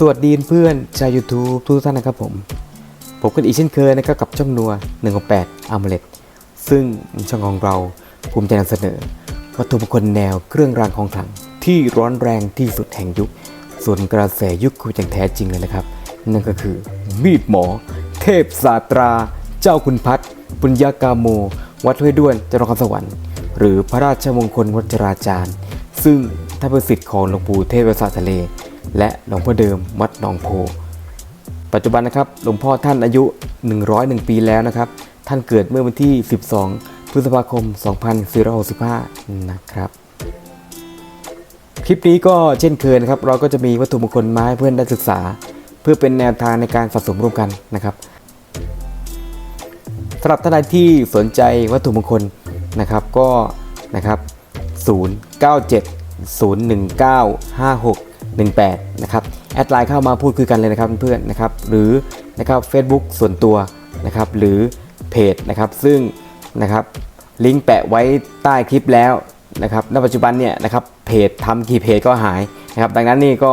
สวัสดีเพื่อนชาว YouTube ทุกท่านนะครับผม ผมกันอีกเช่นเคยนะครับกับช่องนัว168 a m u l e t ซึ่งช่องของเราภูมิใจนำเสนอ วัตถุมงคลแนวเครื่องรางของขลัง ที่ร้อนแรงที่สุดแห่งยุค ส่วนกระแสยุคคืออย่างแท้จริงเลยนะครับ นั่นก็คือมีดหมอ เทพศาตรา เจ้าคุณพัฒน์ปุญญากาโม วัดห้วยด้วนจังหวัดนครสวรรค์หรือพระราชมงคลวัชราจารย์ ซึ่งท่านเป็นศิษย์ของหลวงปู่เทพสาททะเล และหลวงพ่อเดิมวัดหนองโพ ปัจจุบันนะครับหลวงพ่อท่านอายุ 101 ปีแล้วนะครับ ท่านเกิดเมื่อวันที่ 12 พฤษภาคม 2465 นะครับคลิปนี้ก็เช่นเคยนะครับ เราก็จะมีวัตถุมงคลมาให้เพื่อนได้ศึกษา เพื่อเป็นแนวทางในการสะสมร่วมกันนะครับสำหรับท่านใดที่สนใจวัตถุมงคลนะครับก็นะครับ 097 019 18นะครับแอดไลน์เข้ามาพูดคุยกันเลยนะครับเพื่อนๆนะครับหรือนะครับ Facebook ส่วนตัวนะครับหรือเพจนะครับซึ่งนะครับลิงก์แปะไว้ใต้คลิปแล้วนะครับณปัจจุบันเนี่ยนะครับเพจทำกี่เพจก็หายนะครับดังนั้นนี่ก็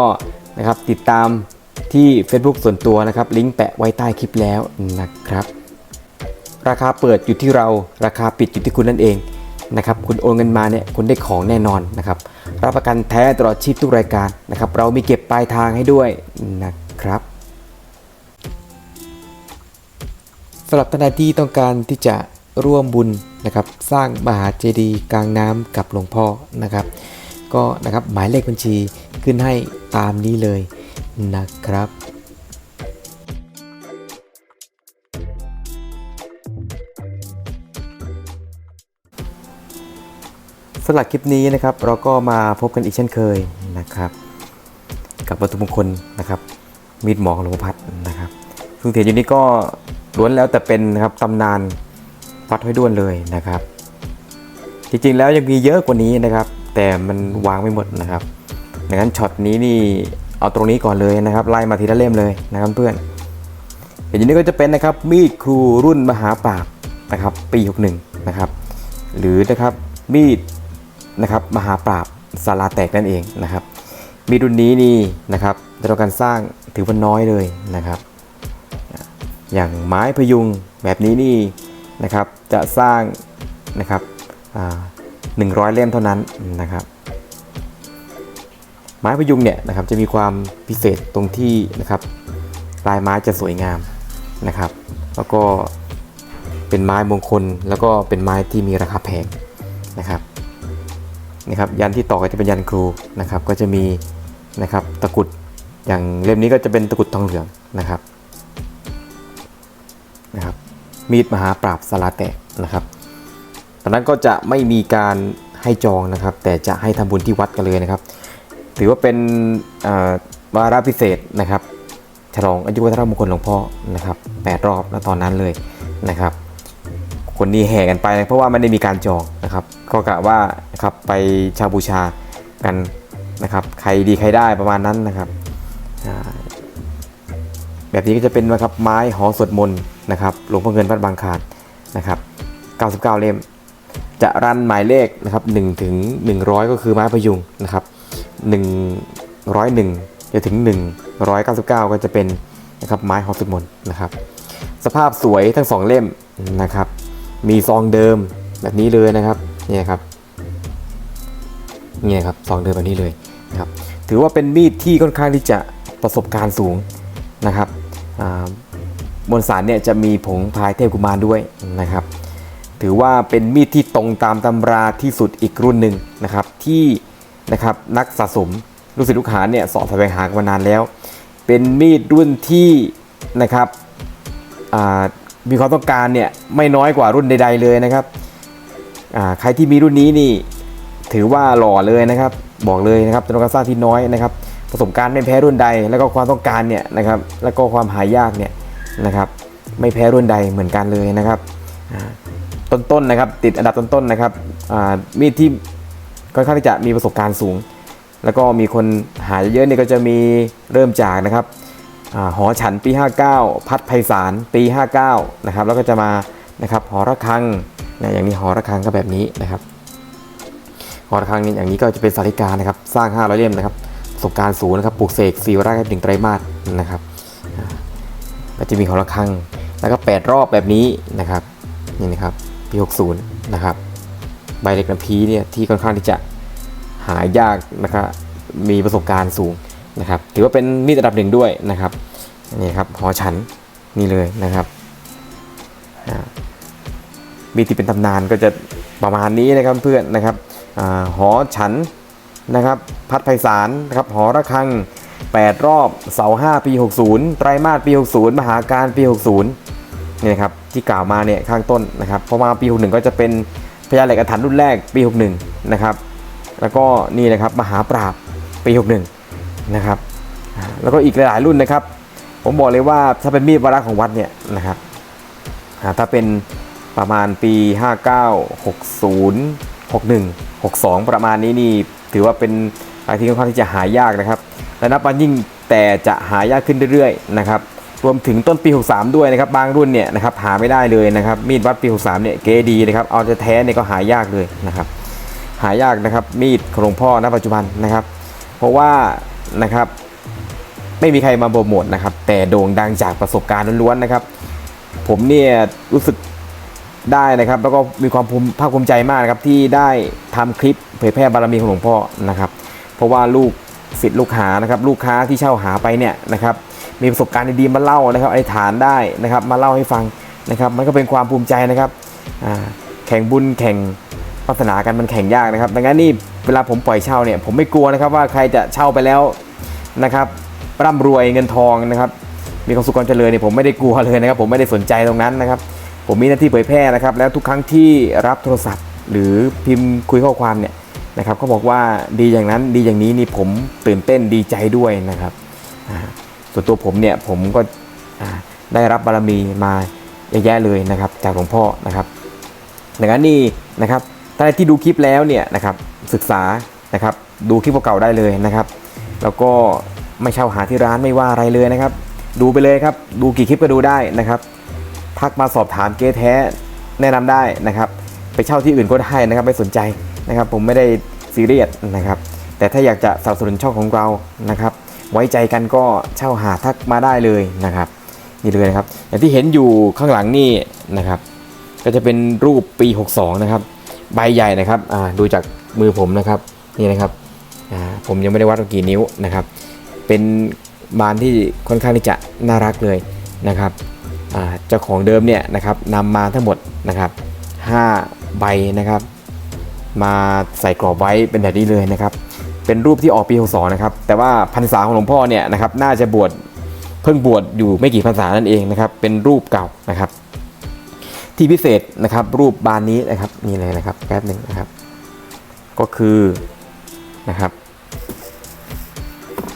นะครับติดตามที่ Facebook ส่วนตัวนะครับลิงก์แปะไว้ใต้คลิปแล้วนะครับราคาเปิดอยู่ที่เราราคาปิดอยู่ที่คุณนั่นเองนะครับคุณโอนเงินมาเนี่ยคุณได้ของแน่นอนนะครับ รับประกันแท้ตลอดชีพทุกรายการนะครับ เรามีเก็บปลายทางให้ด้วยนะครับสำหรับท่านใดที่ต้องการที่จะร่วมบุญนะครับ สร้างมหาเจดีย์กลางน้ำกับหลวงพ่อนะครับ ก็นะครับหมายเลขบัญชีขึ้นให้ตามนี้เลยนะครับ สำหรับคลิปนี้นะครับเราก็มาพบกันอีกเช่นเคยนะครับ กับวัตถุมงคลนะครับ มีดหมอของหลวงพัดนะครับ ซึ่งเถียนอยู่นี้ก็ล้วนแล้วแต่เป็นนะครับตำนานวัดห้วยด้วนเลยนะครับ จริงๆแล้วยังมีเยอะกว่านี้นะครับ แต่มันวางไม่หมดนะครับดังนั้นช็อตนี้นี่เอาตรงนี้ก่อนเลยนะครับไล่มาทีละเล่มเลยนะครับเพื่อนเดี๋ยวนี้ก็จะเป็นนะครับมีดครูรุ่นมหาปราบนะครับปี 61 นะครับ หรือนะครับมีด นะครับมหาปราบสาราแตกนั่นเองนะครับ มีรุ่นนี้นี่นะครับได้รับการสร้างถือว่าน้อยเลยนะครับ อย่างไม้พยุงแบบนี้นี่นะครับจะสร้างนะครับหนึ่งร้อยเล่มเท่านั้นนะครับ ไม้พยุงเนี่ยนะครับจะมีความพิเศษตรงที่นะครับลายไม้จะสวยงามนะครับ แล้วก็เป็นไม้มงคลแล้วก็เป็นไม้ที่มีราคาแพงนะครับ นะครับยันที่ต่อก็จะเป็นยันครูนะครับก็จะมีนะครับตะกุดอย่างเล่มนี้ก็จะเป็นตะกุดทองเหลืองนะครับนะครับมีดมหาปราบสาราแตกนะครับตอนนั้นก็จะไม่มีการให้จองนะครับ แต่จะให้ทำบุญที่วัดกันเลยนะครับ ถือว่าเป็นอ่าวาระพิเศษนะครับฉลองอายุวัฒนมงคลหลวงพ่อนะครับแปดรอบแล้วตอนนั้นเลยนะครับ คนนี้แห่กันไปนะเพราะว่าไม่ได้มีการจองนะครับ ก็กะว่านะครับไปชาบูชากันนะครับ ใครดีใครได้ประมาณนั้นนะครับ แบบนี้ก็จะเป็นนะครับไม้หอสวดมนต์นะครับหลวงพ่อเงินวัดบางคลานนะครับ 99 เล่ม จะรันหมายเลขนะครับ1ถึง100 ก็คือไม้พยุงนะครับ 101 จะถึง 199 ก็จะเป็นนะครับไม้หอสวดมนต์นะครับ สภาพสวยทั้งสองเล่มนะครับ มีซองเดิมแบบนี้เลยนะครับเนี่ยครับเนี่ยครับซองเดิมแบบนี้เลยนะครับถือว่าเป็นมีดที่ค่อนข้างที่จะประสบการณ์สูงนะครับอ่าบนสารเนี่ยจะมีผงพายเทพกุมารด้วยนะครับ ถือว่าเป็นมีดที่ตรงตามตำราที่สุดอีกรุ่นหนึ่งนะครับที่นะครับนักสะสมลูกศิษย์ลูกหาเนี่ยสอบแสวงหากันมานานแล้ว เป็นมีดรุ่นที่นะครับอ่า มีความต้องการเนี่ยไม่น้อยกว่ารุ่นใด ๆ เลยนะครับใครที่มีรุ่นนี้นี่ถือว่าหล่อเลยนะครับ บอกเลยนะครับจำนวนการสร้างที่น้อยนะครับ ประสบการณ์ไม่แพ้รุ่นใด แล้วก็ความต้องการเนี่ยนะครับ แล้วก็ความหายากเนี่ยนะครับ ไม่แพ้รุ่นใดเหมือนกันเลยนะครับต้นๆนะครับ ติดอันดับต้นๆนะครับมีดที่ค่อนข้างที่จะมีประสบการณ์สูง แล้วก็มีคนหาเยอะๆเนี่ยก็จะมีเริ่มจากนะครับ หอฉันปี 59 พัดไพศาลปี 59 นะครับ แล้วก็จะมานะครับหอระฆังนะอย่างนี้หอระฆังก็แบบนี้นะครับ หอระฆังนี่อย่างนี้ก็จะเป็นสาริกานะครับ สร้าง 500 เล่มนะครับสบการณ์สูงนะครับปลูกเสกสีวราคหนึ่งไตรมาสนะครับอ่าก็จะมีหอระฆัง แล้วก็ 8 รอบแบบนี้นะครับนี่นะครับปี60 นะครับใบเล็กน้ำพีเนี่ยที่ค่อนข้างที่จะหายากนะครับมีประสบการณ์สูง นะครับถือว่าเป็นมีดระดับหนึ่งด้วยนะครับนี่ครับหอฉันนี่เลยนะครับมีดที่เป็นตำนานก็จะประมาณนี้นะครับเพื่อนนะครับอหอฉันนะครับพัดไพศาลนะครับหอระฆัง 8 รอบเสา5ปี 60 ไตรมาสปี 60 มหาการปี 60นี่นะครับที่กล่าวมาเนี่ยข้างต้นนะครับพอมาปี 61 ก็จะเป็นพญาเหล็กอาถรรพ์รุ่นแรกปี 61 นะครับ แล้วก็นี่นะครับมหาปราบปี 61 นะครับ แล้วก็อีกหลายๆรุ่นนะครับ ผมบอกเลยว่าถ้าเป็นมีดวาระของวัดเนี่ยนะครับถ้าเป็นประมาณปี 59 60 61 62 ประมาณนี้นี่ถือว่าเป็นอะไรที่ค่อนข้างที่จะหายากนะครับ และนับวันยิ่งแต่จะหายากขึ้นเรื่อยๆนะครับรวมถึงต้นปี 63 ด้วยนะครับบางรุ่นเนี่ยนะครับหาไม่ได้เลยนะครับมีดวัดปี 63 เนี่ยเกดดีนะครับเอาจะแท้เนี่ยก็หายากเลยนะครับหายากนะครับมีดของหลวงพ่อณปัจจุบันนะครับ เพราะว่า นะครับ ไม่มีใครมาโปรโมทนะครับ แต่โด่งดังจากประสบการณ์ล้วนๆนะครับ ผมเนี่ยรู้สึกได้นะครับ แล้วก็มีความภูมิภาคภูมิใจมากนะครับ ที่ได้ทำคลิปเผยแพร่บารมีของหลวงพ่อนะครับ เพราะว่าลูกศิษย์ลูกหานะครับ ลูกค้าที่เช่าหาไปเนี่ยนะครับ มีประสบการณ์ดีๆมาเล่านะครับไอ้ฐานได้นะครับ มาเล่าให้ฟังนะครับ มันก็เป็นความภูมิใจนะครับแข่งบุญแข่งศาสนากันมันแข่งยากนะครับดังนั้นนี่เวลาผมปล่อยเช่าเนี่ยผมไม่กลัวนะครับว่าใครจะเช่าไปแล้ว นะครับร่ำรวยเงินทองนะครับ มีความสุขความเจริญเนี่ยผมไม่ได้กลัวเลยนะครับ ผมไม่ได้สนใจตรงนั้นนะครับ ผมมีหน้าที่เผยแพร่นะครับ แล้วทุกครั้งที่รับโทรศัพท์ หรือพิมพ์คุยข้อความเนี่ยนะครับเขาบอกว่าดีอย่างนั้นดีอย่างนี้นี่ผมตื่นเต้นดีใจด้วยนะครับส่วนตัวผมเนี่ยผมก็ได้รับบารมีมาเยอะแยะเลยนะครับ จากหลวงพ่อนะครับดังนั้นนี่นะครับท่าที่ดูคลิปแล้วเนี่ยนะครับศึกษานะครับดูคลิปเก่าๆได้เลยนะครับ แล้วก็ไม่เช่าหาที่ร้านไม่ว่าอะไรเลยนะครับ ดูไปเลยครับ ดูกี่คลิปก็ดูได้นะครับ ทักมาสอบถามเก๊แท้แนะนำได้นะครับ ไปเช่าที่อื่นก็ได้นะครับไม่สนใจนะครับ ผมไม่ได้ซีเรียสนะครับ แต่ถ้าอยากจะสนับสนุนช่องของเรานะครับ ไว้ใจกันก็เช่าหาทักมาได้เลยนะครับนี่เลยนะครับ อย่างที่เห็นอยู่ข้างหลังนี่นะครับ ก็จะเป็นรูปปี 62 นะครับ ใบใหญ่นะครับดูจากมือผมนะครับนี่นะครับ ผมยังไม่ได้วัดว่ากี่นิ้วนะครับ เป็นบานที่ค่อนข้างที่จะน่ารักเลยนะครับเจ้าของเดิมเนี่ยนะครับนำมาทั้งหมดนะครับ5ใบนะครับ มาใส่กรอบไว้เป็นแบบนี้เลยนะครับ เป็นรูปที่ออกปี62นะครับ แต่ว่าพรรษาของหลวงพ่อเนี่ยนะครับน่าจะบวชเพิ่งบวชอยู่ไม่กี่พรรษานั่นเองนะครับ เป็นรูปเก่านะครับ ที่พิเศษนะครับรูปบานนี้นะครับนี่เลยนะครับแป๊บหนึ่งนะครับ ก็คือ นะครับ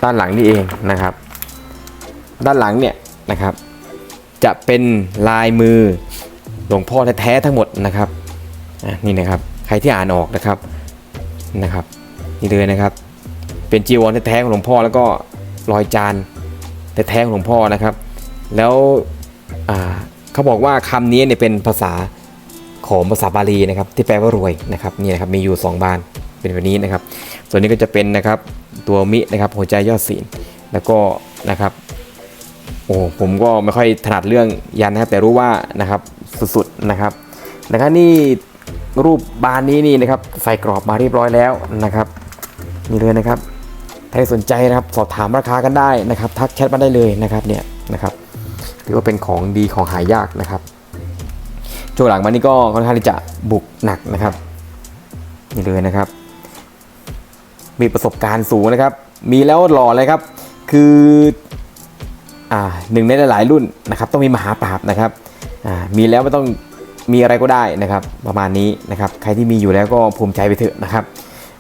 ด้านหลังนี่เองนะครับ ด้านหลังเนี่ยนะครับ จะเป็นลายมือหลวงพ่อแท้ๆทั้งหมดนะครับนี่นะครับใครที่อ่านออกนะครับนะครับ นี่เลยนะครับ เป็นจีวรแท้ๆของหลวงพ่อแล้วก็รอยจานแท้ๆของหลวงพ่อนะครับ แล้วเขาบอกว่าคำนี้เนี่ยเป็นภาษาของภาษาบาลีนะครับ ที่แปลว่ารวยนะครับนี่นะครับมีอยู่ 2 บานเป็นแบบนี้นะครับ ส่วนนี้ก็จะเป็นนะครับตัวมินะครับหัวใจยอดศีลแล้วก็นะครับโอ้ผมก็ไม่ค่อยถนัดเรื่องยันนะครับแต่รู้ว่านะครับสุดๆนะครับนะครับนี่รูปบานนี้นี่นะครับใส่กรอบมาเรียบร้อยแล้วนะครับนี่เลยนะครับใครสนใจนะครับสอบถามราคากันได้นะครับทักแชทมาได้เลยนะครับเนี่ยนะครับถือว่าเป็นของดีของหายากนะครับช่วงหลังมานี่ก็ค่อนข้างที่จะบุกหนักนะครับนี่เลยนะครับ มีประสบการณ์สูงนะครับ มีแล้วหล่อเลยครับ คืออ่าหนึ่งในหลายๆรุ่นนะครับ ต้องมีมหาปราบนะครับอ่ามีแล้วไม่ต้องมีอะไรก็ได้นะครับ ประมาณนี้นะครับ ใครที่มีอยู่แล้วก็ภูมิใจไปเถอะนะครับ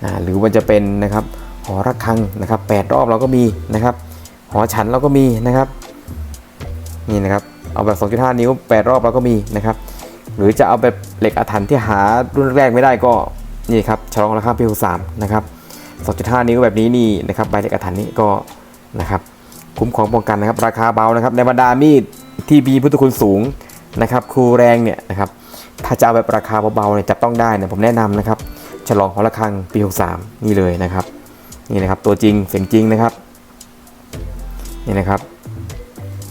อ่าหรือว่าจะเป็นนะครับหอระฆังนะครับแปดรอบเราก็มีนะครับ หอฉันเราก็มีนะครับ นี่นะครับ เอาแบบ 2.5 นิ้ว 8 รอบเราก็มีนะครับ หรือจะเอาแบบเหล็กอาถรรพ์ที่หารุ่นแรกไม่ได้ก็นี่ครับฉลองราคาปี63นะครับ 2.5 นิ้วแบบนี้นี่นะครับใบเล็กอาถรรพ์นี้ก็นะครับคุ้มของป้องกันนะครับ ราคาเบานะครับ ในบรรดามีดที่มีพุทธคุณสูงนะครับครูแรงเนี่ยนะครับถ้าจะเอาแบบราคาเบาๆเนี่ยจับต้องได้เนี่ยผมแนะนำนะครับ ฉลองหอระฆังปี 63 นี่เลยนะครับ นี่นะครับตัวจริงเสียงจริงนะครับนี่นะครับ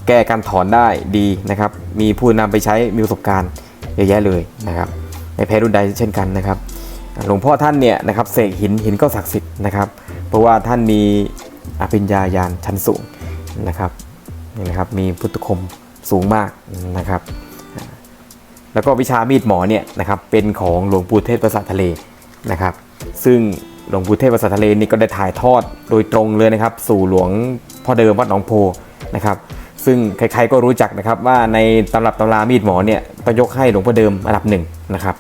แก้การถอนได้ดีนะครับ มีผู้นำไปใช้มีประสบการณ์เยอะแยะเลยนะครับในแพ้รุ่นใดเช่นกันนะครับ หลวงพ่อท่านเนี่ยนะครับเสกหินหินก็ศักดิ์สิทธิ์นะครับ เพราะว่าท่านมีอภิญญาญาณชั้นสูงนะครับนี่นะครับมีพุทธคมสูงมากนะครับ แล้วก็วิชามีดหมอเนี่ยนะครับเป็นของหลวงปู่เทศประสาททะเลนะครับ ซึ่งหลวงปู่เทศประสาททะเลนี่ก็ได้ถ่ายทอดโดยตรงเลยนะครับ สู่หลวงพ่อเดิมวัดหนองโพนะครับ ซึ่งใครๆก็รู้จักนะครับว่าในตำรับตำรามีดหมอเนี่ยต้องยกให้หลวงพ่อเดิมอันดับหนึ่งนะครับ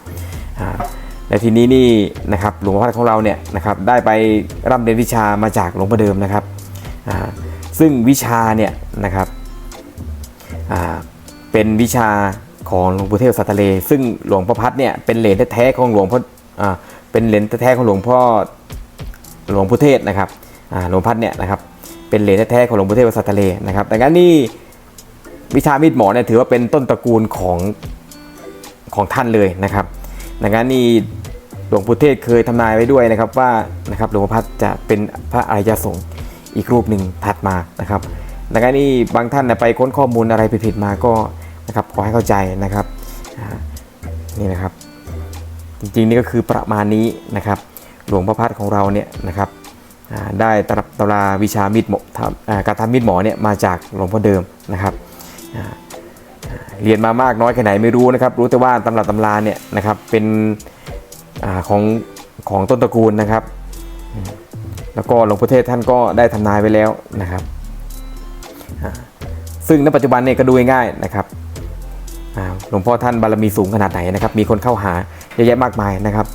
อ่าและทีนี้นี่นะครับหลวงพ่อของเราเนี่ยนะครับได้ไปร่ำเรียนวิชามาจากหลวงพ่อเดิมนะครับซึ่งวิชาเนี่ยนะครับเป็นวิชาของหลวงปู่เทพสัตทะเลซึ่งหลวงพ่อพัดเนี่ยเป็นเหรียญแท้ๆของหลวงพ่ออเป็นเหรียญแท้ๆของหลวงพ่อหลวงปู่เทศนะครับหลวงพัดเนี่ยนะครับเป็นเหรียญแท้ๆของหลวงปู่เทพสัตทะเลนะครับแต่งั้นนี่วิชามีดหมอเนี่ยถือว่าเป็นต้นตระกูลของของท่านเลยนะครับ ดังนั้นนี่หลวงปู่เทศเคยทำนายไว้ด้วยนะครับว่านะครับหลวงพ่อพัดจะเป็นพระอริยสงฆ์อีกรูปหนึ่งถัดมานะครับดังนั้นนี่บางท่านไปค้นข้อมูลอะไรผิดๆมาก็นะครับขอให้เข้าใจนะครับนี่นะครับ จริงๆนี่ก็คือประมาณนี้นะครับหลวงพ่อพัดของเราเนี่ยนะครับได้ตำราวิชามีดหมอทำอ่าการทำมีดหมอเนี่ยมาจากหลวงพ่อเดิมนะครับ เรียนมามากน้อยแค่ไหนไม่รู้นะครับ รู้แต่ว่าตำรับตำราเนี่ยนะครับเป็นอของของต้นตระกูลนะครับ แล้วก็หลวงพ่อเทศท่านก็ได้ทำนายไว้แล้วนะครับ ซึ่งในปัจจุบันเนี่ยก็ดูง่ายนะครับหลวงพ่อท่านบารมีสูงขนาดไหนนะครับ มีคนเข้าหาเยอะแยะมากมายนะครับ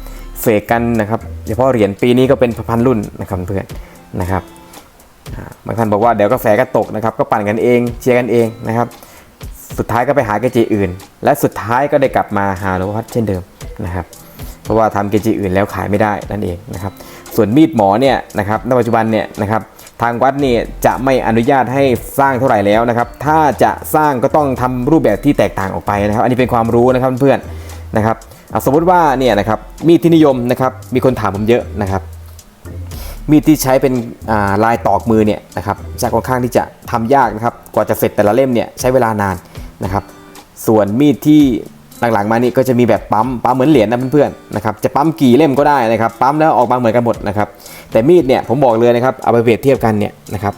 เสกกันนะครับเฉพาะเหรียญปีนี้ก็เป็นพันรุ่นนะครับเพื่อนนะครับบางท่านบอกว่าเดี๋ยวกาแฟก็ตกนะครับ ก็ปั่นกันเองเชียร์กันเองนะครับ สุดท้ายก็ไปหาเกจิอื่น และสุดท้ายก็ได้กลับมาหาหลวงพ่อพัดเช่นเดิมนะครับ เพราะว่าทำเกจิอื่นแล้วขายไม่ได้นั่นเองนะครับ ส่วนมีดหมอเนี่ยนะครับในปัจจุบันเนี่ยนะครับทางวัดเนี่ยจะไม่อนุญาตให้สร้างเท่าไหร่แล้วนะครับ ถ้าจะสร้างก็ต้องทำรูปแบบที่แตกต่างออกไปนะครับ อันนี้เป็นความรู้นะครับเพื่อนนะครับสมมติว่าเนี่ยนะครับมีดที่นิยมนะครับมีคนถามผมเยอะนะครับ มีดที่ใช้เป็นาลายตอกมือเนี่ยนะครับจะค่อนข้างที่จะทำยากนะครับกว่าจะเสร็จแต่ละเล่มเนี่ยใช้เวลานาน นะครับส่วนมีดที่หลังๆมานี่ก็จะมีแบบปั๊มปั๊มเหมือนเหรียญนะเพื่อนๆนะครับจะปั๊มกี่เล่มก็ได้นะครับปั๊มแล้วออกมาเหมือนกันหมดนะครับแต่มีดเนี่ยผมบอกเลยนะครับเอาไปเปรียบเทียบกันเนี่ยนะครับ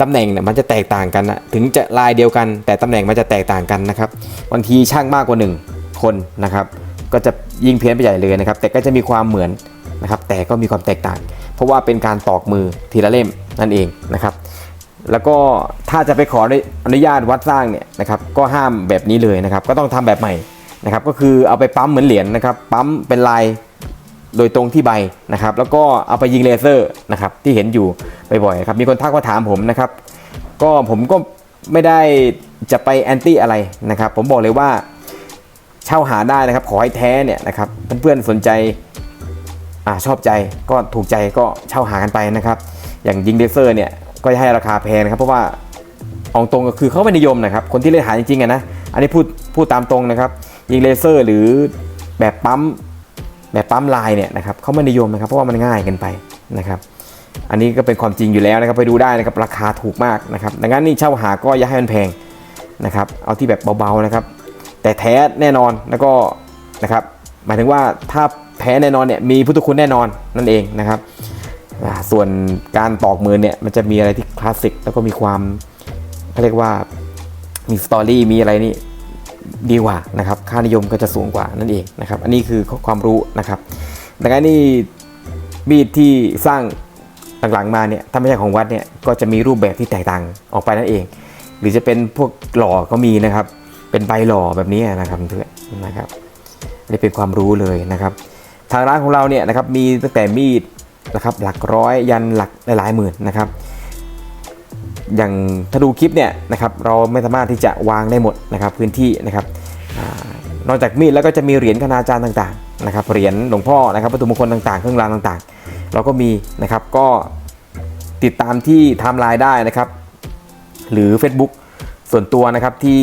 ตำแหน่งเนี่ยมันจะแตกต่างกันนะถึงจะลายเดียวกัน แต่ตำแหน่งมันจะแตกต่างกันนะครับบางทีช่างมากกว่าหนึ่งคนนะครับก็จะยิงเพี้ยนไปใหญ่เลยนะครับแต่ก็จะมีความเหมือนนะครับแต่ก็มีความแตกต่าง เพราะว่าเป็นการตอกมือทีละเล่มนั่นเองนะครับ แล้วก็ถ้าจะไปขออนุญาตวัดสร้างเนี่ยนะครับก็ห้ามแบบนี้เลยนะครับ ก็ต้องทำแบบใหม่นะครับก็คือเอาไปปั๊มเหมือนเหรียญนะครับ ปั๊มเป็นลายโดยตรงที่ใบนะครับ แล้วก็เอาไปยิงเลเซอร์นะครับที่เห็นอยู่บ่อยๆครับมีคนทักมาถามผมนะครับ ก็ผมก็ไม่ได้จะไปแอนตี้อะไรนะครับ ผมบอกเลยว่าเช่าหาได้นะครับ ขอให้แท้เนี่ยนะครับเพื่อนๆสนใจอาชอบใจก็ถูกใจก็เช่าหากันไปนะครับ อย่างยิงเลเซอร์เนี่ย ก็จะให้ราคาแพงนะครับเพราะว่าเองตรงก็คือเขาไม่นิยมนะครับ คนที่เล่นหาจริงๆนะอันนี้พูดพูดตามตรงนะครับ ยิงเลเซอร์หรือแบบปั๊มแบบปั๊มลายเนี่ยนะครับเขาไม่นิยมนะครับเพราะว่ามันง่ายเกินไปนะครับ อันนี้ก็เป็นความจริงอยู่แล้วนะครับไปดูได้นะครับราคาถูกมากนะครับดังนั้นนี่เช่าหาก็อย่าให้มันแพงนะครับ เอาที่แบบเบาๆนะครับ แต่แท้แน่นอนแล้วก็นะครับ หมายถึงว่าถ้าแท้แน่นอนเนี่ยมีพุทธคุณแน่นอนนั่นเองนะครับ ส่วนการตอกมือเนี่ยมันจะมีอะไรที่คลาสสิกแล้วก็มีความเขาเรียกว่ามีสตอรี่มีอะไรนี่ดีกว่านะครับ ค่านิยมก็จะสูงกว่านั่นเองนะครับ อันนี้คือความรู้นะครับดังนั้นนี่มีดที่สร้างหลังๆมาเนี่ยถ้าไม่ใช่ของวัดเนี่ยก็จะมีรูปแบบที่แตกต่างออกไปนั่นเอง หรือจะเป็นพวกหล่อก็มีนะครับ เป็นใบหล่อแบบนี้นะครับเพื่อนนะครับนี่เป็นความรู้เลยนะครับ ทางร้านของเราเนี่ยนะครับมีตั้งแต่มีด นะครับหลักร้อยยันหลักหลายหมื่นนะครับ อย่างถ้าดูคลิปเนี่ยนะครับเราไม่สามารถที่จะวางได้หมดนะครับพื้นที่นะครับอนอกจากมีดแล้วก็จะมีเหรียญคณาจารย์ต่างๆนะครับเหรียญหลวงพ่อนะครับวัตถุมงคลต่างๆ เครื่องรางต่างๆ เราก็มีนะครับก็ติดตามที่ไทม์ไลน์ได้นะครับ หรือ Facebook ส่วนตัวนะครับที่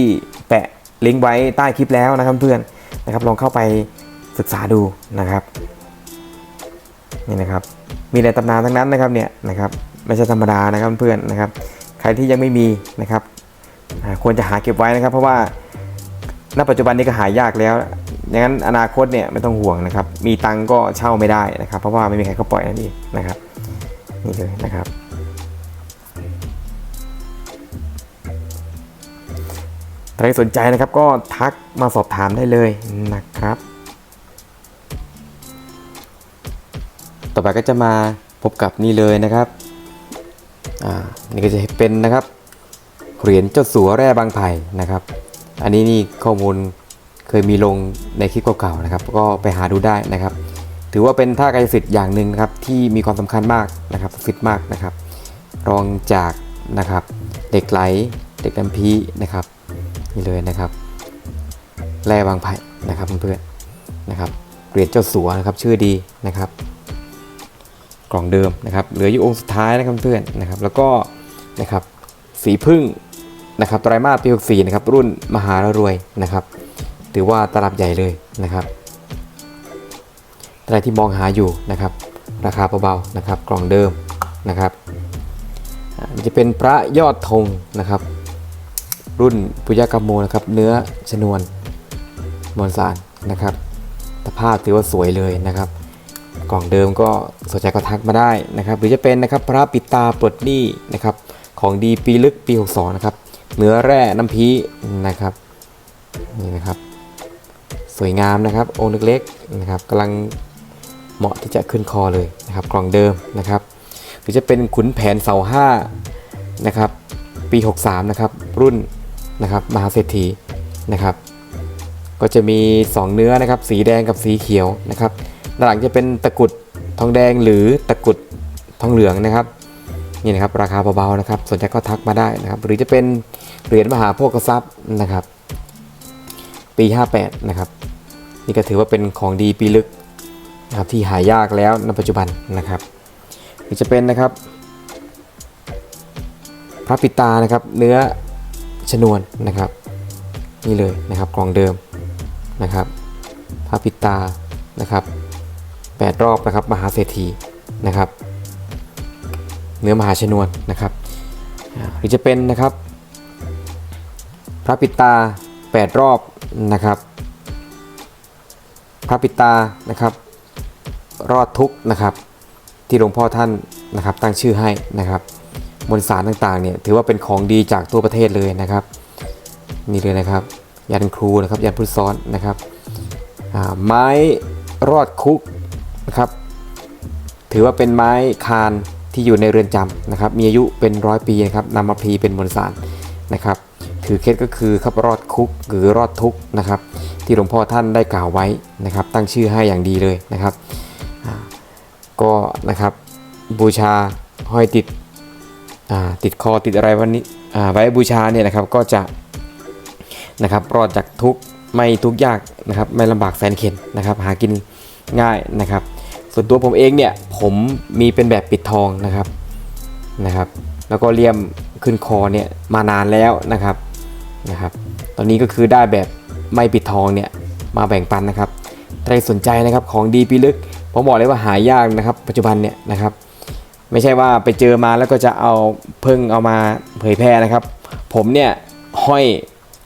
แปะลิงก์ไว้ใต้คลิปแล้วนะครับเพื่อนนะครับลองเข้าไปศึกษาดูนะครับนี่นะครับ มีในตำนานทั้งนั้นนะครับเนี่ยนะครับไม่ใช่ธรรมดานะครับเพื่อนนะครับใครที่ยังไม่มีนะครับควรจะหาเก็บไว้นะครับ เพราะว่าณปัจจุบันนี้ก็หายากแล้วดังนั้นอนาคตเนี่ยไม่ต้องห่วงนะครับ มีตังก็เช่าไม่ได้นะครับ เพราะว่าไม่มีใครเขาปล่อยนั่นเองนะครับนี่เลยนะครับ ใครสนใจนะครับก็ทักมาสอบถามได้เลยนะครับ ต่อไปก็จะมาพบกับนี่เลยนะครับอ่านี่ก็จะเป็นนะครับเหรียญเจ้าสัวแร่บางไผ่นะครับ อันนี้นี่ข้อมูลเคยมีลงในคลิปเก่าๆนะครับ ก็ไปหาดูได้นะครับ ถือว่าเป็นท่ากายสิทธิ์อย่างหนึ่งนะครับที่มีความสำคัญมากนะครับสิทธิ์มากนะครับ รองจากนะครับเด็กไหลเด็กน้ำพีนะครับนี่เลยนะครับแร่บางไผ่นะครับเพื่อนๆนะครับเหรียญเจ้าสัวนะครับชื่อดีนะครับ กล่องเดิมนะครับเหลืออยู่องค์สุดท้ายนะครับเพื่อนนะครับแล้วก็นะครับสีพึ่งนะครับไตรมาสปี64นะครับรุ่นมหารรวยนะครับถือว่าตลับใหญ่เลยนะครับอะไรที่มองหาอยู่นะครับ ราคาเบาๆนะครับกล่องเดิมนะครับจะเป็นพระยอดธงนะครับ รุ่นปุยกรรมโมนะครับเนื้อชนวนมวลสารนะครับสภาพถือว่าสวยเลยนะครับ กล่องเดิมก็สนใจก็ทักมาได้นะครับ หรือจะเป็นนะครับพระปิตาปลดหนี้นะครับของดีปีลึกปี 62 นะครับ เนื้อแร่น้ำพีนะครับนี่นะครับ สวยงามนะครับองค์เล็กๆนะครับกำลังเหมาะที่จะขึ้นคอเลยนะครับ กล่องเดิมนะครับ หรือจะเป็นขุนแผนเสาห้านะครับปี 63 นะครับ รุ่นนะครับมหาเศรษฐีนะครับ ก็จะมี 2 เนื้อนะครับ สีแดงกับสีเขียวนะครับ ด้านหลังจะเป็นตะกุดทองแดงหรือตะกุดทองเหลืองนะครับนี่นะครับราคาเบาๆนะครับสนใจก็ทักมาได้นะครับหรือจะเป็นเหรียญมหาโภคทรัพย์นะครับ ปี 58 นะครับ นี่ก็ถือว่าเป็นของดีปีลึกนะครับที่หายากแล้วในปัจจุบันนะครับหรือจะเป็นนะครับพระปิตานะครับเนื้อชนวนนะครับ นี่เลยนะครับกล่องเดิมนะครับพระปิตานะครับ 8 รอบนะครับมหาเศรษฐีนะครับเนื้อมหาชนวนนะครับหรือจะเป็นนะครับพระปิตา 8 รอบนะครับพระปิตานะครับ รอดทุกนะครับ ที่หลวงพ่อท่านนะครับ ตั้งชื่อให้นะครับมวลสารต่างๆเนี่ยถือว่าเป็นของดีจากทั่วประเทศเลยนะครับนี่เลยนะครับ ยันครูนะครับยันพุทธซ้อนนะครับไม้รอดคุก นะครับ ถือว่าเป็นไม้คานที่อยู่ในเรือนจำนะครับ มีอายุเป็นร้อยปีนะครับนำมาพีเป็นมวลสารนะครับ ถือเคล็ดก็คือครับรอดคุกหรือรอดทุกนะครับ ที่หลวงพ่อท่านได้กล่าวไว้นะครับ ตั้งชื่อให้อย่างดีเลยนะครับ ก็นะครับบูชาห้อยติดติดคอติดอะไรวันนี้ไว้บูชาเนี่ยนะครับก็จะนะครับรอดจากทุกไม่ทุกยากนะครับไม่ลำบากแสนเข็ญนะครับ หากินง่ายนะครับ ส่วนตัวผมเองเนี่ยผมมีเป็นแบบปิดทองนะครับนะครับ แล้วก็เลี่ยมขึ้นคอเนี่ยมานานแล้วนะครับนะครับ ตอนนี้ก็คือได้แบบไม่ปิดทองเนี่ยมาแบ่งปันนะครับใครสนใจนะครับของดีปีลึกผมบอกเลยว่าหายากนะครับ ปัจจุบันเนี่ยนะครับ ไม่ใช่ว่าไปเจอมาแล้วก็จะเอาเพิ่งเอามาเผยแพร่นะครับ ผมเนี่ยห้อย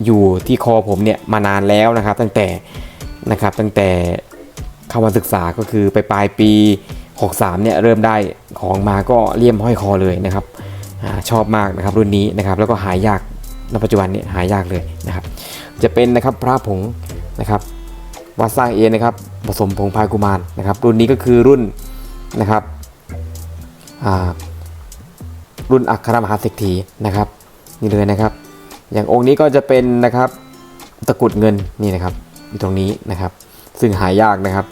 อยู่ที่คอผมเนี่ยมานานแล้วนะครับ ตั้งแต่นะครับตั้งแต่ เข้ามาศึกษาก็คือไปปลายปี 63 เนี่ยเริ่มได้ของมาก็เลี่ยมห้อยคอเลยนะครับอชอบมากนะครับรุ่นนี้นะครับแล้วก็หายากในปัจจุบันนี่ยหายากเลยนะครับจะเป็นนะครับพระผงนะครับวัดสร้างเองนะครับผสมผงพายกุมารนะครับรุ่นนี้ก็คือรุ่นนะครับอ่ารุ่นอัครมหาเศรษฐีนะครับนี่เลยนะครับ อย่างองค์นี้ก็จะเป็นนะครับตะกรุดเงินนี่นะครับอยู่ตรงนี้นะครับ ซึ่งหายากนะครับ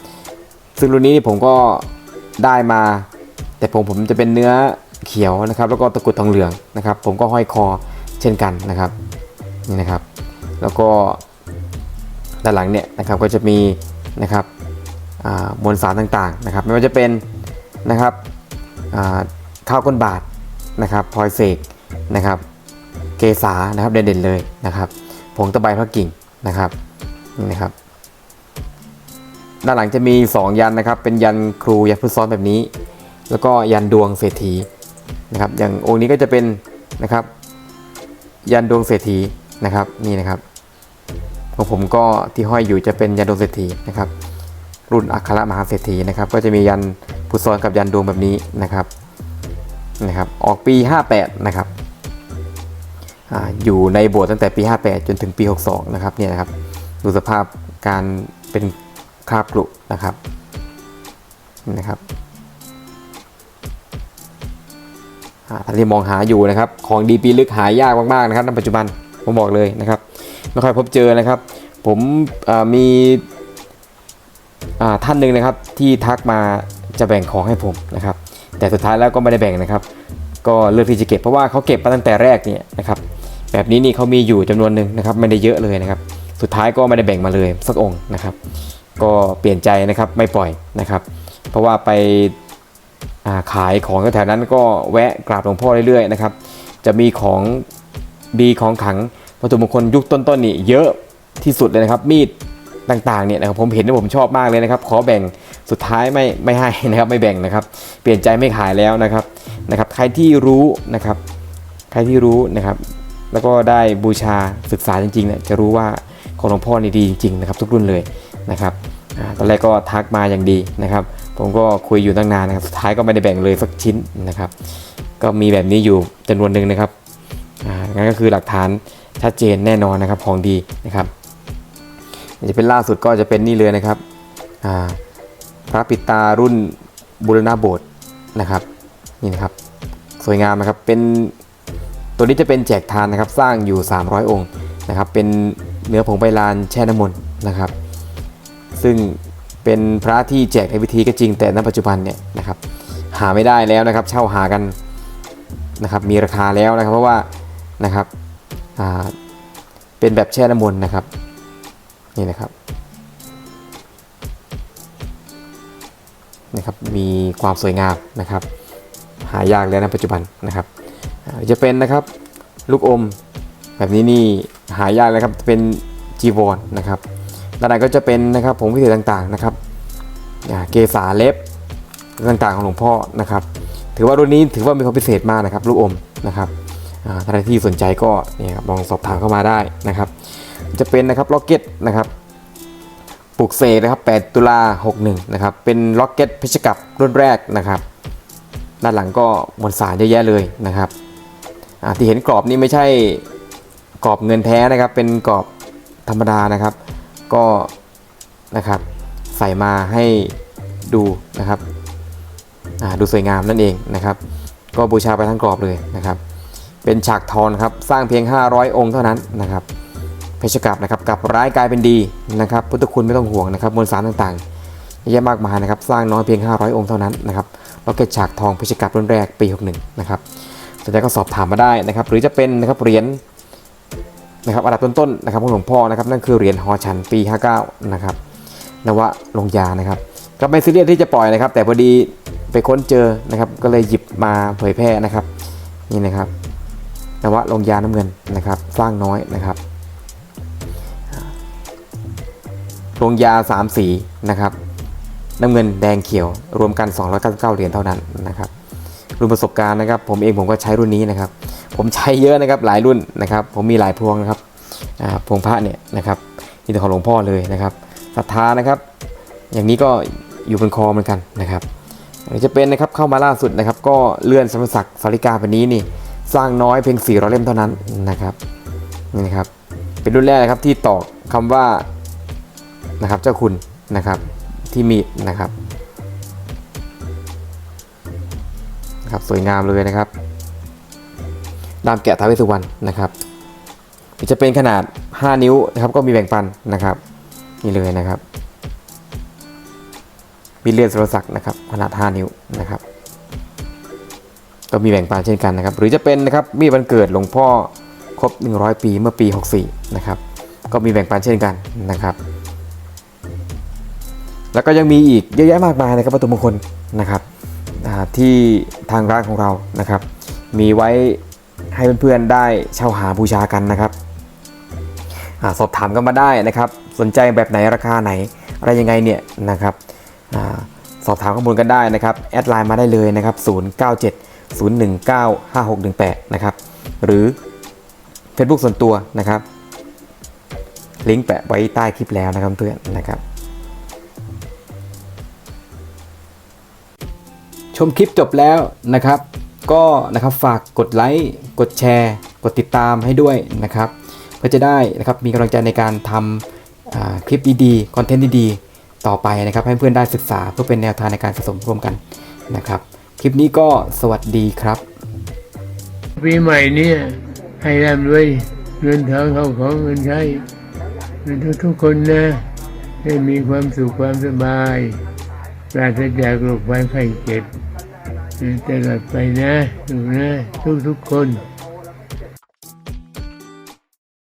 ซึ่งรุ่นนี้ผมก็ได้มา แต่ผมผมจะเป็นเนื้อเขียวนะครับ แล้วก็ตะกุดทองเหลืองนะครับ ผมก็ห้อยคอเช่นกันนะครับนี่นะครับ แล้วก็ด้านหลังเนี่ยนะครับก็จะมีนะครับมวลสารต่างๆนะครับ ไม่ว่าจะเป็นนะครับข้าวก้นบาทนะครับพลอยเสกนะครับ เกษานะครับเด่นๆเลยนะครับผงตะไบพระกิ่งนะครับนี่นะครับ ด้านหลังจะมี 2 ยันนะครับ เป็นยันครูยันพุทธซ้อนแบบนี้ แล้วก็ยันดวงเศรษฐีนะครับ อย่างองค์นี้ก็จะเป็นนะครับ ยันดวงเศรษฐีนะครับนี่นะครับของผมก็ที่ห้อยอยู่จะเป็นยันดวงเศรษฐีนะครับ รุ่นอัครมหาเศรษฐีนะครับ ก็จะมียันพุทธซ้อนกับยันดวงแบบนี้นะครับนะครับ ออกปี 58 นะครับออยู่ในโบสถ์ตั้งแต่ปี 58 จนถึงปี 62 นะครับเนี่ยนะครับ ดูสภาพการเป็น คราบกรุนะครับนะครับท่านที่มองหาอยู่นะครับ ของดีปีลึกหายากมากๆนะครับในปัจจุบันผมบอกเลยนะครับไม่ค่อยพบเจอนะครับ ผมมีท่านหนึ่งนะครับที่ทักมาจะแบ่งของให้ผมนะครับ แต่สุดท้ายแล้วก็ไม่ได้แบ่งนะครับ ก็เลือกที่จะเก็บเพราะว่าเขาเก็บมาตั้งแต่แรกเนี่ยนะครับ แบบนี้นี่เขามีอยู่จำนวนหนึ่งนะครับไม่ได้เยอะเลยนะครับ สุดท้ายก็ไม่ได้แบ่งมาเลยสักองค์นะครับ ก็เปลี่ยนใจนะครับไม่ปล่อยนะครับ เพราะว่าไปาขายของแถวๆนั้นก็แวะกราบหลวงพ่อเรื่อยๆนะครับ จะมีของดีของขังวัตถุมงคลยุคต้นๆนี่เยอะที่สุดเลยนะครับมีดต่างๆเนี่ยนะครับผมเห็นแล้วผมชอบมากเลยนะครับขอแบ่งสุดท้ายไม่ไม่ให้นะครับไม่แบ่งนะครับ เปลี่ยนใจไม่ขายแล้วนะครับนะครับ ใครที่รู้นะครับ ใครที่รู้นะครับ แล้วก็ได้บูชาศึกษาจริงๆเนี่ยจะรู้ว่าของหลวงพ่อนี่ดีจริงๆนะครับทุกรุ่นเลย นะครับตอนแรกก็ทักมาอย่างดีนะครับ ผมก็คุยอยู่ตั้งนานนะครับสุดท้ายก็ไม่ได้แบ่งเลยสักชิ้นนะครับ ก็มีแบบนี้อยู่จำนวนหนึ่งนะครับอ่างั้นก็คือหลักฐานชัดเจนแน่นอนนะครับของดีนะครับจะเป็นล่าสุดก็จะเป็นนี่เลยนะครับอ่าพระปิตารุ่นบุรณะโบสถ์นะครับนี่นะครับสวยงามนะครับเป็นตัวนี้จะเป็นแจกทานนะครับสร้างอยู่ 300 องค์นะครับเป็นเนื้อผงใบลานแช่น้ำมนต์นะครับ ซึ่งเป็นพระที่แจกในพิธีก็จริงแต่ณปัจจุบันเนี่ยนะครับหาไม่ได้แล้วนะครับ เช่าหากันนะครับมีราคาแล้วนะครับ เพราะว่านะครับเป็นแบบแช่น้ำมนต์นะครับนี่นะครับนะครับมีความสวยงามนะครับ หายากแล้วในปัจจุบันนะครับ จะเป็นนะครับลูกอมแบบนี้นี่หายากเลยครับเป็นจีวรนะครับ ด้านในก็จะเป็นนะครับผงพิเศษต่างๆนะครับเกสาเล็บต่างๆของหลวงพ่อนะครับ ถือว่ารุ่นนี้ถือว่ามีความพิเศษมากนะครับลูกอมนะครับอ่าท่านที่สนใจก็เนี่ยครับลองสอบถามเข้ามาได้นะครับ จะเป็นนะครับล็อกเก็ตนะครับปลูกเสกนะครับ 8 ตุลา 61 นะครับ เป็นล็อกเก็ตเพชรกับรุ่นแรกนะครับ ด้านหลังก็มวลสารเยอะแยะเลยนะครับที่เห็นกรอบนี่ไม่ใช่กรอบเงินแท้นะครับ เป็นกรอบธรรมดานะครับ ก็นะครับใส่มาให้ดูนะครับดูสวยงามนั่นเองนะครับ ก็บูชาไปทั้งกรอบเลยนะครับ เป็นฉากทอนครับสร้างเพียง 500 องค์เท่านั้นนะครับเพชรกับนะครับกับร้ายกลายเป็นดีนะครับพุทธคุณไม่ต้องห่วงนะครับมวลสารต่างๆเยอะแยะมากมายนะครับสร้างน้อยเพียง 500 องค์เท่านั้นนะครับล็อกเก็ตฉากทองเพชรกับรุ่นแรกปี 61 นะครับสนใจก็สอบถามมาได้นะครับ หรือจะเป็นนะครับเหรียญ นะครับอันดับต้นๆนะครับของหลวงพ่อนะครับนั่นคือเหรียญฮอชันปี 59 นะครับนวะลงยานะครับก็ไม่ซีเรียสที่จะปล่อยนะครับ แต่พอดีไปค้นเจอนะครับ ก็เลยหยิบมาเผยแพร่นะครับ นี่นะครับนวะลงยาน้ำเงินนะครับสร้างน้อยนะครับลงยา 3 สีนะครับน้ำเงินแดงเขียว รวมกัน 299 เหรียญเท่านั้นนะครับรุ่นประสบการณ์นะครับ ผมเองผมก็ใช้รุ่นนี้นะครับ ผมใช้เยอะนะครับหลายรุ่นนะครับ ผมมีหลายพวงนะครับพวงพระเนี่ยนะครับนี่เป็นของหลวงพ่อเลยนะครับศรัทธานะครับ อย่างนี้ก็อยู่บนคอเหมือนกันนะครับอันนี้จะเป็นนะครับเข้ามาล่าสุดนะครับ ก็เลื่อนสมศักดิ์สาริกาแบบนี้นี่ สร้างน้อยเพียง400เล่มเท่านั้นนะครับนี่นะครับ เป็นรุ่นแรกนะครับที่ตอกคำว่านะครับเจ้าคุณนะครับที่มีนะครับนะครับสวยงามเลยนะครับ ดามแกะท้าวเวสสุวรรณนะครับจะเป็นขนาด 5 นิ้วนะครับก็มีแบ่งปันนะครับนี่เลยนะครับมีเลียนสุรศักดิ์นะครับขนาด 5 นิ้วนะครับ ก็มีแบ่งปันเช่นกันนะครับ หรือจะเป็นนะครับมีวันเกิดหลวงพ่อครบ 100 ปีเมื่อปี 64 นะครับ ก็มีแบ่งปันเช่นกันนะครับ แล้วก็ยังมีอีกเยอะแยะมากมายนะครับวัตถุมงคลนะครับที่ทางร้านของเรานะครับ มีไว้ ให้เพื่อนๆได้เช่าหาบูชากันนะครับอสอบถามกันมาได้นะครับ สนใจแบบไหนราคาไหน อะไรยังไงเนี่ยนะครับอสอบถามข้อมูลกันได้นะครับแอดไลน์มาได้เลยนะครับ 097 019 5618 นะครับ หรือ Facebook ส่วนตัวนะครับ ลิงก์แปะไว้ใต้คลิปแล้วนะครับเพื่อนนะครับ ชมคลิปจบแล้วนะครับ ก็นะครับฝากกดไลค์กดแชร์ กดติดตามให้ด้วยนะครับเพื่อจะได้นะครับมีกำลังใจในการทำอ่าคลิปดีๆคอนเทนต์ดีๆ ต่อไปนะครับ ให้เพื่อนได้ศึกษาเพื่อเป็นแนวทางในการสะสมร่วมกันนะครับ คลิปนี้ก็สวัสดีครับปีใหม่เนี่ยให้ร่ำรวยเงินทองเข้าของเงินใช้ทุกทุกๆคนนะให้มีความสุขความสบายปราศจากโรคภัยไข้เจ็บ ตลอดไปนะถูกนะทุกทุกๆคน